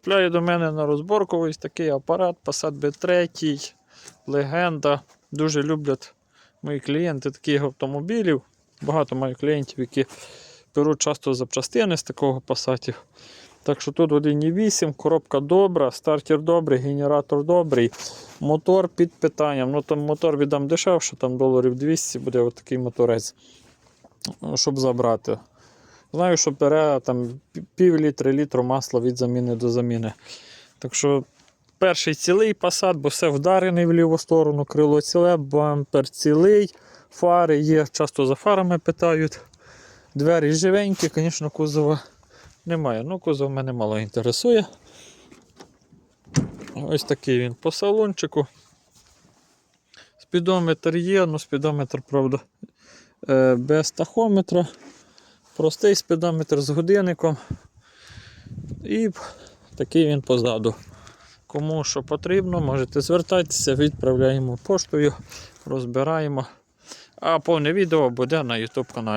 Потрапляє до мене на розборку ось такий апарат Passat B3, легенда. Дуже люблять мої клієнти таких автомобілів. Багато маю клієнтів, які беруть часто запчастини з такого Passat. Так що тут 1.8, коробка добра, стартер добрий, генератор добрий, мотор під питанням. Ну там мотор віддам дешевше, там доларів 200 буде отакий моторець, щоб забрати. Знаю, що бере там пів літри літру масла від заміни до заміни. Так що перший цілий посад, бо все вдарений в ліву сторону, крило ціле, бампер цілий, фари є, часто за фарами питають. Двері живенькі, звісно, кузова немає. Ну, кузов мене мало інтересує. Ось такий він по салончику. Спідометр є, ну спідометр, правда, е, без тахометра. Простий спідометр з годинником. І такий він позаду. Кому що потрібно, можете звертатися, відправляємо поштою, розбираємо. А повне відео буде на YouTube каналі.